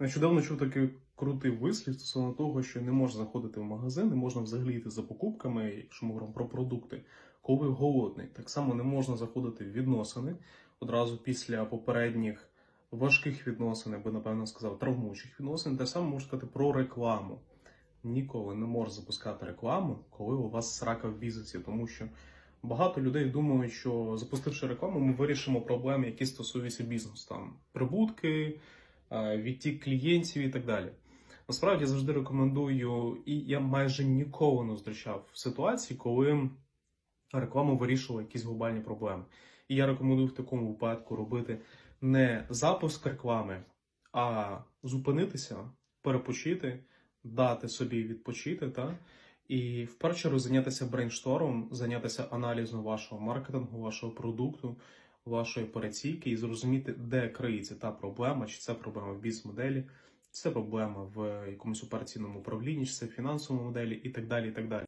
Нещодавно чув такий крутий вислів стосовно того, що не можна заходити в магазин, не можна взагалі йти за покупками, якщо ми говоримо про продукти, коли голодний. Так само не можна заходити в відносини одразу після попередніх важких відносин, я би напевно сказав, травмуючих відносин. Те саме можна сказати про рекламу. Ніколи не можна запускати рекламу, коли у вас срака в бізнесі, тому що багато людей думають, що запустивши рекламу, ми вирішимо проблеми, які стосуються бізнесу, там прибутки, відтік клієнтів і так далі. Насправді я завжди рекомендую, і я майже ніколи не зустрічав ситуації, коли реклама вирішувала якісь глобальні проблеми. І я рекомендую в такому випадку робити не запуск реклами, а зупинитися, перепочити, дати собі відпочити, та? і в першу чергу зайнятися брейнштормом, зайнятися аналізом вашого маркетингу, вашого продукту, вашої операційки і зрозуміти, де криється та проблема, чи це проблема в бізнес-моделі, чи це проблема в якомусь операційному управлінні, чи це в фінансовому моделі і так далі. і так далі.